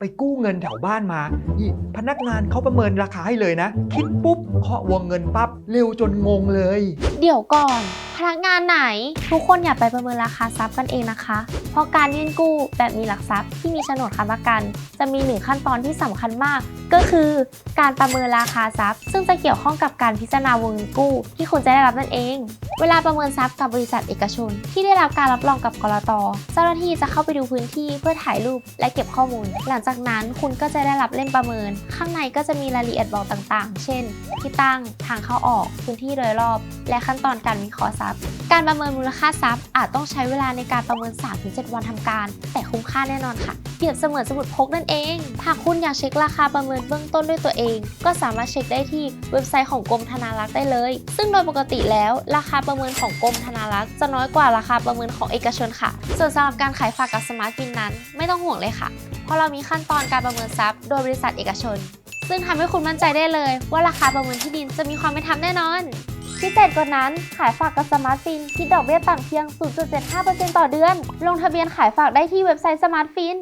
ไปกู้เงินแถวบ้านมานี่พนักงานเขาประเมินราคาให้เลยนะ คิดปุ๊บเคาะวงเงินปั๊บเร็วจนงงเลย เดี๋ยวก่อน พนักงานไหน ทุกคนอย่าไปประเมินราคาทรัพย์กันเองนะคะเพราะการยื่นกู้แบบมีหลักทรัพย์ที่มีโฉนดค้ำประกัน จะมีหนึ่งขั้นตอนที่สำคัญมาก ก็คือการประเมินราคาทรัพย์ ซึ่งจะเกี่ยวข้องกับการพิจารณาวงเงินกู้ ที่คุณจะได้รับนั่นเอง เวลาประเมินทรัพย์กับบริษัทเอกชน ที่ได้รับการรับรองกับกรตเจ้าหน้าที่จะเข้าไปดูพื้นที่เพื่อถ่ายรูปและเก็บข้อมูล หลังจากนั้นคุณก็จะได้รับเล่มประเมิน ข้างในก็จะมีรายละเอียดบอกต่างๆ เช่น ที่ตั้งทางเข้าออกพื้นที่โดยรอบ และขั้นตอนการวิเคราะห์ทรัพย์ การประเมินมูลค่าทรัพย์อาจต้องใช้เวลาในการประเมิน3-7วันทำการ แต่คุ้มค่าแน่นอนค่ะ เปรียบเสมือนสมุดพกนั่นเองหากคุณอยากเช็คราคาประเมินเบื้องต้นด้วยตัวเอง ก็สามารถเช็คได้ที่เว็บไซต์ของกรมธนารักษ์ได้เลย ซึ่งโดยปกติแล้วราคาประเมินของกรมธนารักษ์จะน้อยกว่าราคาประเมินของเอกชนค่ะ ส่วนสำหรับการขายฝากกับสมาร์ทฟินนั้น ไม่ต้องห่วงเลยค่ะเพราะเรามีขั้นตอนการประเมินทรัพย์โดยบริษัทเอกชน ซึ่งทำให้คุณมั่นใจได้เลย ว่าราคาประเมินที่ดินจะมีความเป็นธรรมแน่นอน พิเศษกว่านั้นขายฝากกับสมาร์ทฟินคิดดอกเบี้ยต่ำเพียง 0.75%ต่อเดือน ลงทะเบียนขายฝากได้ที่เว็บไซต์สมาร์ทฟิน